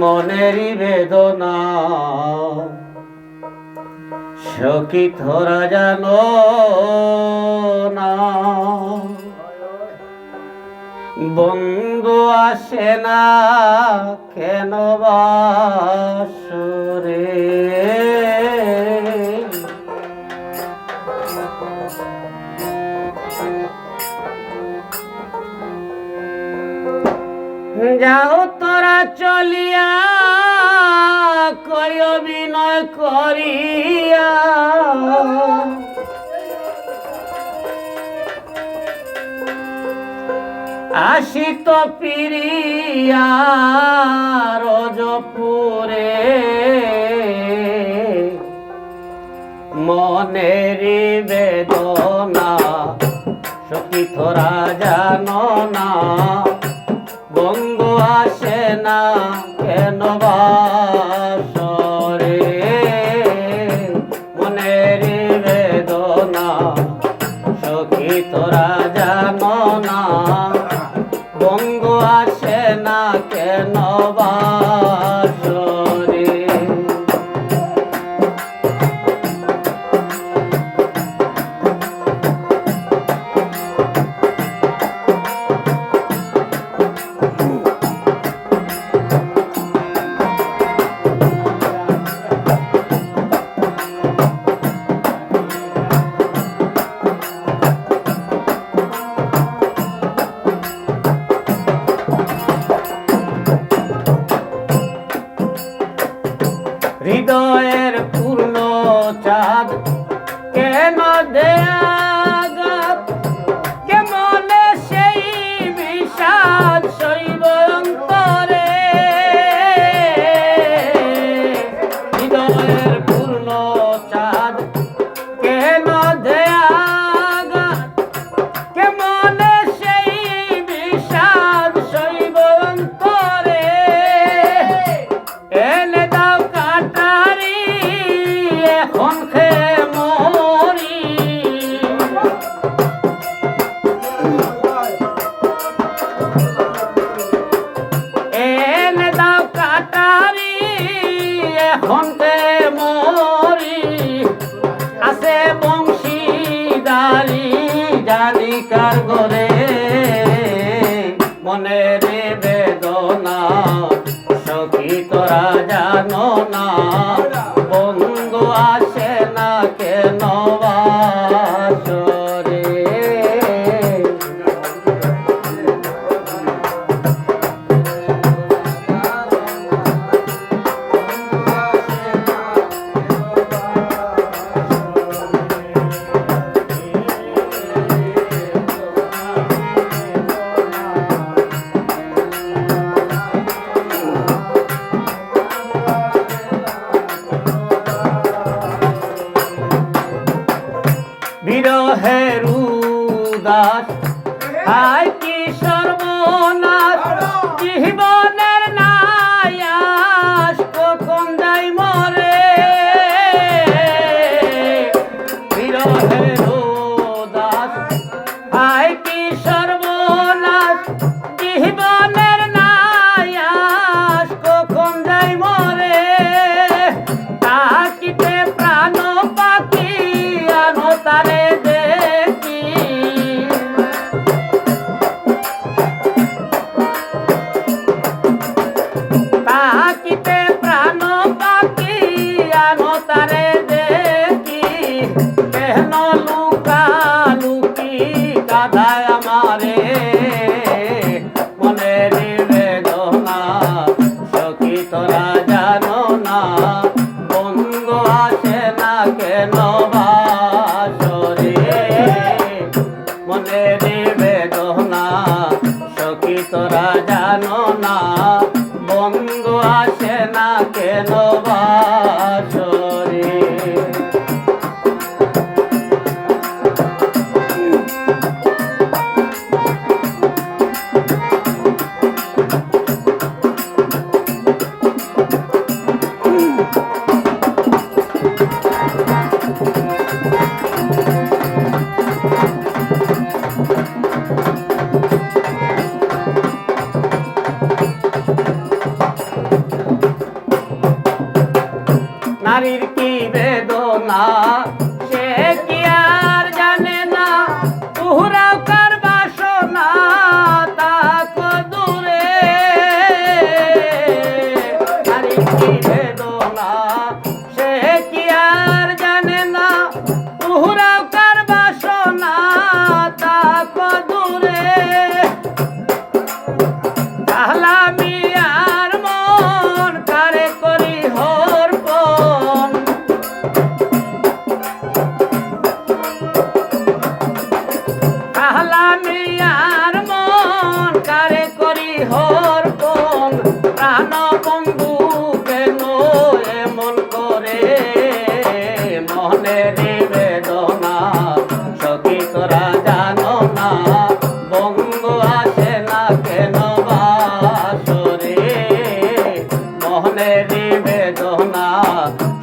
মনেরই বেদনা। সখী থরা জানো না। বন্ধু আসে না কেন বাসরে? যাও তোরা চলিয়া, করি অভিনয় করিয়া। আসি তো পিরিয়া রজপুরে। মনেরি বেদনা, সখী তোরা জানো না। কেন বাসরে? মনের বেদনা সখী তোরা জানো না বন্ধু আসে না কেন বাসরে? চাঁদ কেন দেয়াগাত কেমনে সেই বিষাদ শৈব অন্তরে হৃদয়ের মনে রাধা বেদনা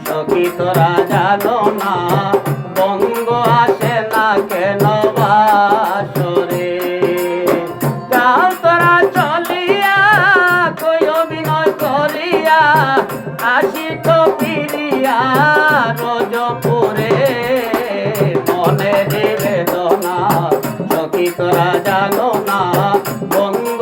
সখী তোরা জানো না, বঙ্গ আসে না কেন বাসরে? যাও তোরা চলিয়া, কই অভিনয় করিয়া, আসি তো ফিরিয়া রোজপুরে। মনে বেদনা সখী তোরা জানো না কেন